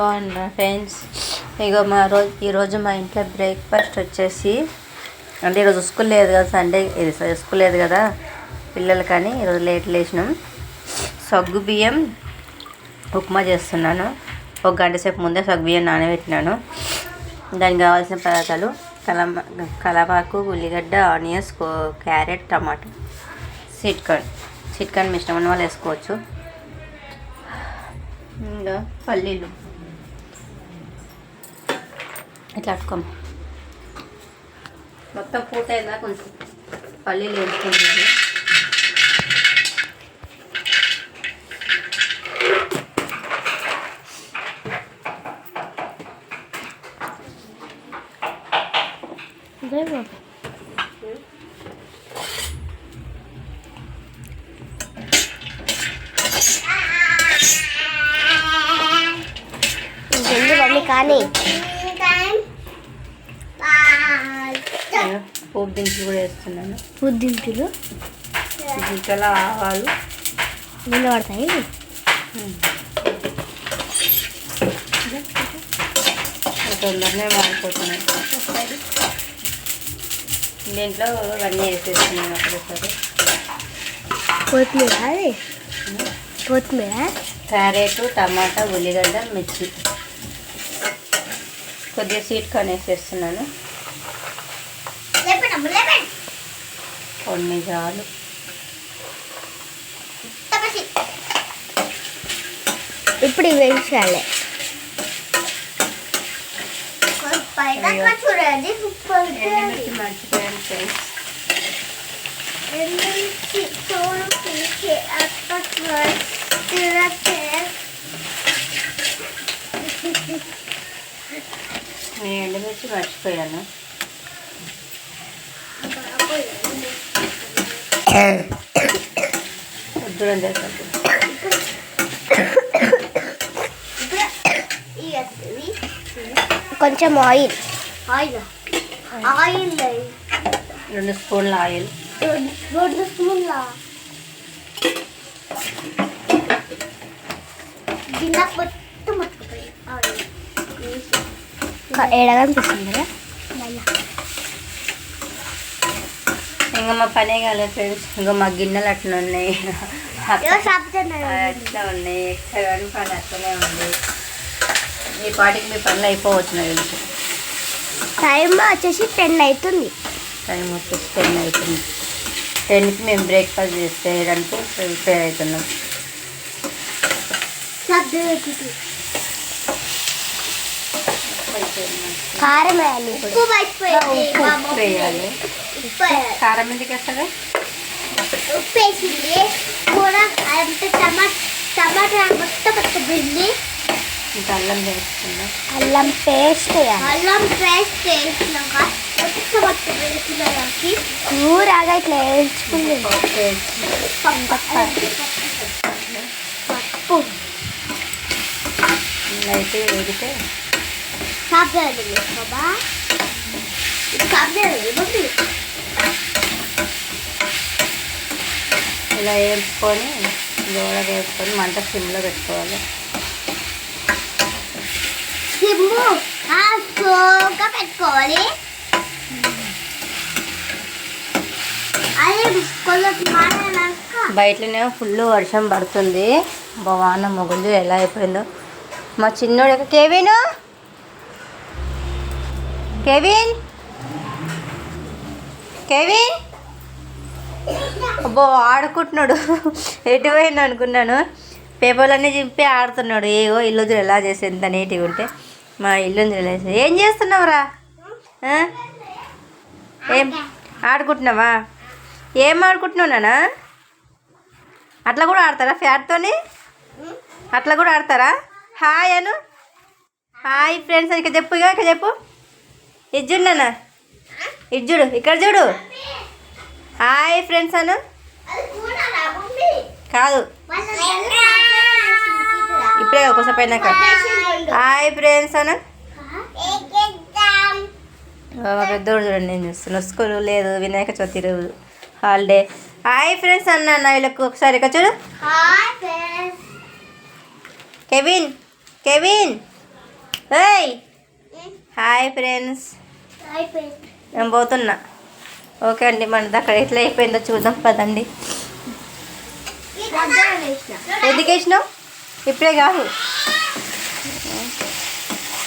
బాగున్నా ఫ్రెండ్స్. ఇక మా రోజు ఈరోజు మా ఇంట్లో బ్రేక్ఫాస్ట్ వచ్చేసి అంటే ఈరోజు స్కూల్ లేదు కదా సండే ఇది స్కూల్ లేదు కదా పిల్లలు కానీ ఈరోజు లేట్ లేచినాం సగ్గు బియ్యం ఉప్మా చేస్తున్నాను. ఒక గంట సేపు ముందే సగ్గు బియ్యం నానబెట్టినాను. దానికి కావాల్సిన పదార్థాలు కలమ కలపాకు ఉల్లిగడ్డ onions carrot tomato sweet corn మిశ్రమం కార్న్ ఉన్న వాళ్ళు వేసుకోవచ్చు. ఇంకా పల్లీలు. ఇట్లా అట్టుకోం మొత్తం పూట అయిందా కొంచెం? పల్లీలు వేసుకుంటున్నాను ఇంకెందు మమ్మీ కానీ? పోపు దినుసులు కూడా వేస్తున్నాను బుద్ధింతులు ఇంకా ఆవాలు. నీళ్ళు పడతాయి తొందరనే మారిపోతున్నాయి దీంట్లో ఇవన్నీ వేసేస్తున్నాను ఒకటేసారి కొత్తిమీర అది? కొత్తిమీర? క్యారెట్ టమాటా ఉల్లిగడ్డ మిర్చి. కొద్దిగా స్వీట్ కార్న్ వేసేస్తున్నాను. కొన్ని చాలు ఇప్పుడు ఇవి వేసేయాలి చూడండి ఎండుమిర్చి మర్చిపోయాను ఫ్రెండ్స్ నేను ఎండుమిర్చి మర్చిపోయాను కొంచెం ఆయిల్. ఆయిల్. ఆయిల్ రెండు స్పూన్ల ఆయిల్. రెండు స్పూన్ల. ఏడగా అనిపిస్తుంది కదా? ఇంకా మా పనే కాలేదు ఫ్రెండ్స్. ఇంకా మా గిన్నెలు అట్లా ఉన్నాయి. అట్లా ఉన్నాయి. కానీ పని అట్లనే ఉంది. మీ పాటికి మీ పనులు అయిపోవచ్చు నాకు తెలుసు టైం వచ్చేసి టెన్ అవుతుంది. టైం వచ్చేసి టెన్ అవుతుంది. టెన్కి మేము బ్రేక్ఫాస్ట్ చేసేయడానికి ప్రిపేర్ అవుతున్నాం. కారం వేయాలి. ఉప్పు వేయాలి. కారం ఎందుకు వేస్తారా ఉప్పు వేసింది కూర అంటే టమాటా టమాటా మొత్తం పిండి ఇంకా అల్లం వేసుకున్నాం అల్లం పేస్ట్ అల్లం పేస్ట్ వేసినాక మొత్తం మొత్తం వేసినాకి కూరగా ఇట్లా వేయించుకుంది. పప్పు. అయితే వేడితే కాపేయాలి బాబా ఇలా వేసుకొని దూడగా వేసుకొని మంట సిమ్లో పెట్టుకోవాలి. పెట్టుకోవాలి. బయటలోనే ఫుల్ వర్షం పడుతుంది. భవాన మొగులు ఎలా అయిపోయిందో. మా చిన్నోడు ఎక్కడ? కేవిన్? కేవిన్? కేవిన్? అబ్బో ఆడుకుంటున్నాడు. ఎటు అనుకున్నాను. పేపర్లన్నీ చింపి ఆడుతున్నాడు. ఏవో ఇల్లు ఎలా చేసి ఎంత నీట్గా ఉంటే. మా ఇల్లు చూడలేదు ఏం చేస్తున్నావురా? ఏం? ఆడుకుంటున్నావా? ఏం ఆడుకుంటున్నావు నానా అట్లా కూడా ఆడతారా ఫ్యాట్తోని? అట్లా కూడా ఆడతారా? హాయ్ అను. హాయ్ ఫ్రెండ్స్ ఇక చెప్పు ఇక ఇక చెప్పు. ఇది చూడు నాన్న. ఇది చూడు ఇక్కడ చూడు. Hi friends Anu. కాదు. ఇప్పుడే ఒకసారి పోయినాక హాయ్ ఫ్రెండ్స్ అను మా పెద్దోడు చూడండి ఏం చేస్తున్నా స్కూల్ లేదు వినాయక చవితి రోజు హాలిడే. హాయ్ ఫ్రెండ్స్ అన్న వీళ్ళకు ఒకసారి ఇక్కడ చూడు. Hi friends. Kevin Kevin. ఏయ్. Hi friends. నేను పోతున్నా. ఓకే అండి మనది అక్కడ ఎట్లా అయిపోయిందో చూద్దాం పదండి. ఎందుకు వేసినావు ఇప్పుడే కాదు.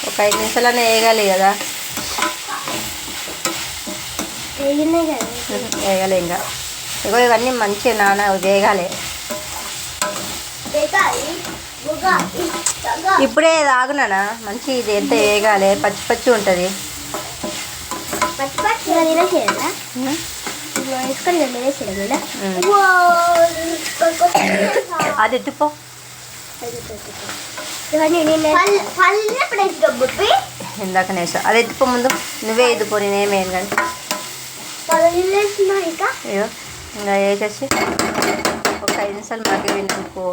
ఒక ఐదు నిమిషాలనే వేయగాలి కదా. వేయగాలి ఇంకా. ఇగో ఇవన్నీ మంచిగా నాన్న వేగాలి ఇప్పుడే తాగునానా మంచి ఇది ఎంత వేగాలి పచ్చి పచ్చి ఉంటుంది. పచ్చి పచ్చి తినేసేదా ఇలా వేసుకొని తినేసేదా అది ఎత్తుపో ఇవన్నీ నేను పళ్ళు ఎప్పుడు వేసుకో బుప్పి ఇందాక నేసా అది ఎత్తుపో ముందు నువ్వే ఎత్తుపో నేనేమేను కానీ పళ్ళు వేసినా ఇంకా అయ్యో ఇంకా వేసేసి ఒక ఐదు నిమిషాలు మగ్గినాకో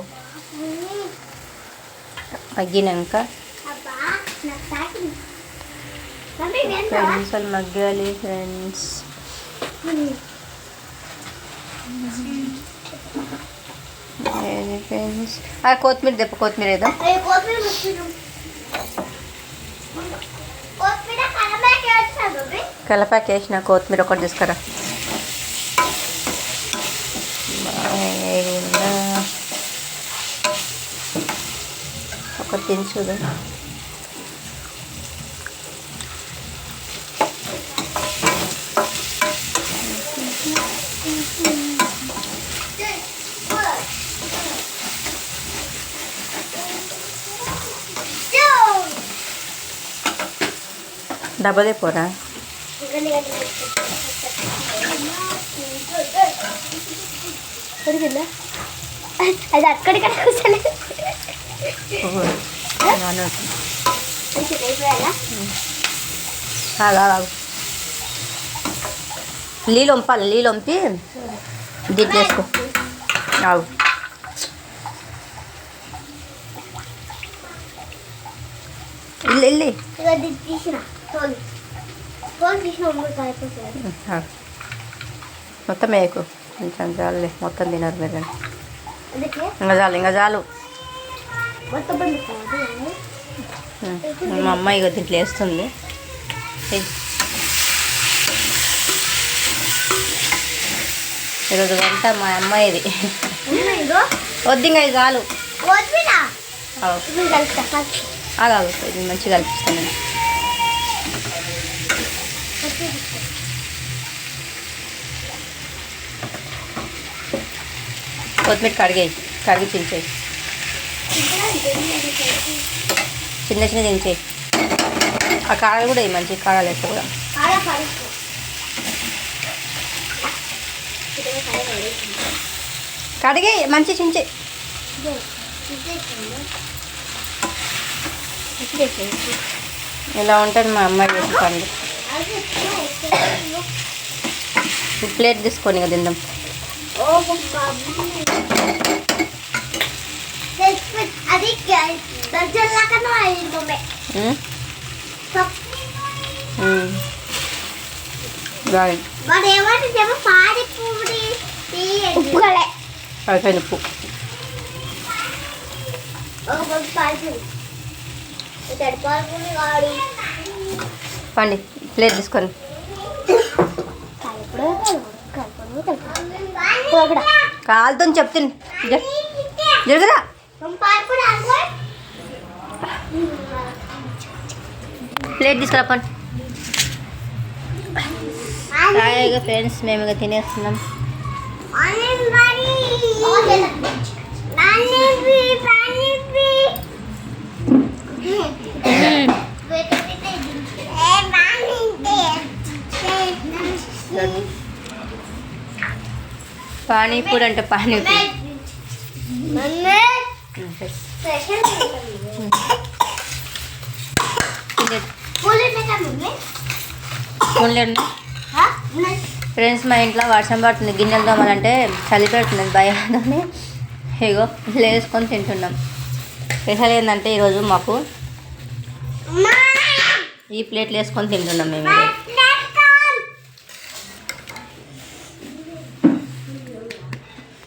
మగ్గినాక ఒక ఐదు నేను నిమిషాలు మగ్గాలి ఫ్రెండ్స్ ఏది ఫ్రెండ్స్ ఆ కొత్తిమీర దెప్ప కొత్తిమీర ఏదో అయ్యో కొత్తిమీర ముట్టుకున్నాం కొత్తిమీర కలబాకి వచ్చా బుబ్బి కలపాకి వేసిన కొత్తిమీర ఒకటి తీసుకురా బాగుందా? ఒకటి తిని చూడు డబ్బదే పోరా? అది అక్కడిక్కడ కూర్చోలే. నీళ్ళు వంపాలి నీళ్ళు వంపి దీంట్లో వేసుకో ఆగు. ఇల్లు ఇల్లు. తీసిన. మొత్తం వేయకు కొంచెం చాలులే మొత్తం తినరు మీరు ఇంకా చాలు ఇంకా చాలు. మా అమ్మాయి ఇక దీంట్లో వేస్తుంది. ఈరోజు వంట మా అమ్మాయిది వద్దు ఇంకా ఇది చాలు ఆగు. మంచిగా కల్పిస్తాను కొత్తిమీర కడిగేయి కడిగి దించేయి చిన్న చిన్న దించేయి ఆ కాడలు కూడా మంచి కాడలు వేస్తే కూడా. కడిగే మంచి చించే. ఇలా ఉంటుంది మా అమ్మాయి చేసే పండు ప్లేట్ తీసుకొని ఇక తిందాం. అయిపోయింది ఉప్పు పండి ప్లేట్ తీసుకొని. కాలుతో చెప్తుంది జరుగురా ప్లేట్ తీసుకురా పండి ఫ్రెండ్స్ మేము ఇక తినేస్తున్నాం. పానీపూరి అంటే పానీపూరి. ఫ్రెండ్స్ మా ఇంట్లో వర్షం పడుతుంది గిన్నెలు తోమాలంటే చలి పెడుతుంది భయంతోనే ఇగో ఇట్లా వేసుకొని తింటున్నాం. స్పెషల్ ఏంటంటే ఈరోజు మాకు ఈ ప్లేట్లు వేసుకొని తింటున్నాం మేము.